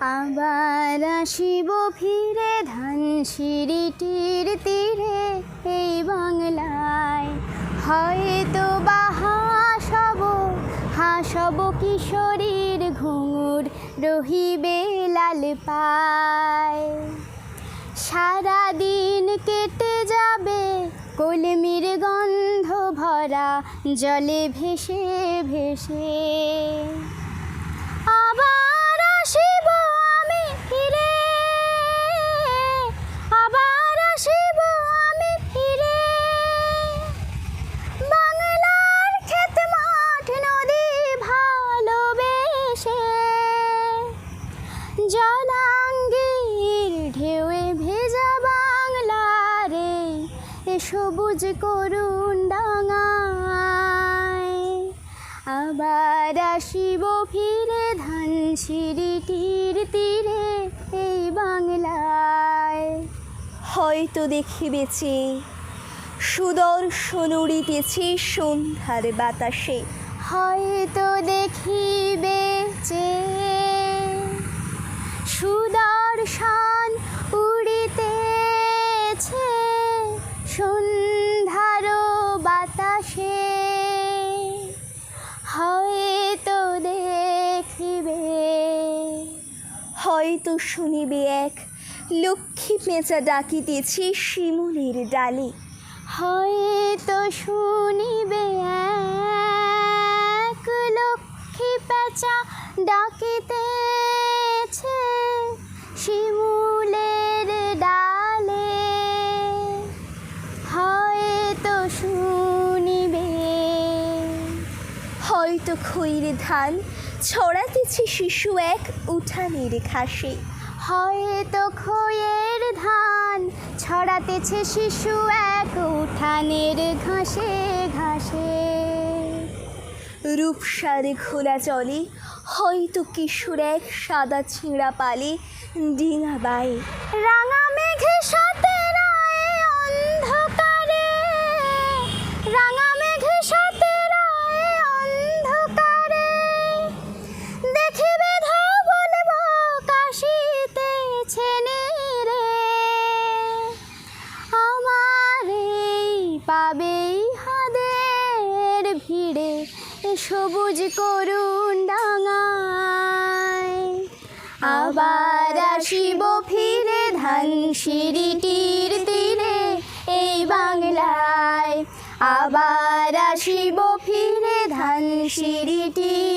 আবার আসিব ফিরে ধান সিঁড়িটির তীরে এই বাংলায়। হয়তো বা হাসব হাসব কিশোরীর ঘুঙুর রহিবে লাল পায়। সারাদিন কেটে যাবে কলমির গন্ধ ভরা, জলে ভেসে ভেসে। আবার আসিব জলাঙ্গির ঢেউয়ে ভেজা বাংলারে এ সবুজ করুণ ডাঙায়। আবার আসিব ফিরে ধান সিঁড়িটির তীরে এই বাংলায়। হয়তো দেখিবে চেয়ে সুদর্শন উড়িতেছে সন্ধ্যার বাতাসে। হয়তো দেখিবে যে সুদর্শন উড়িতেছে সন্ধ্যার বাতাসে। হয়তো দেখিবে, হয়তো শুনিবে এক লক্ষ্মী পেঁচা ডাকিতেছে শিমুলের ডালে। হয়তো শুনিবে এক লক্ষ্মী পেঁচা ডাকিতেছে শিমুলের ডালে। হয়তো শুনিবে। হয়তো খৈর ধান ছড়াতেছে শিশু এক উঠানের ঘাসে। হয়তো খয়ের ধান ছড়াতেছে শিশু এক উঠানের ঘাসে ঘাসে। রূপসার খোলা চলে, হয়তো কিশোর এক সাদা ছিঁড়া পালে ডিঙা বায়ে। রাঙা মেঘে সাথে রায় সবুজ করুণ ডাঙায়। আবার আসিব ফিরে ধান সিঁড়িটির তীরে এই বাংলায়। আবার আসিব ফিরে ধান সিঁড়িটির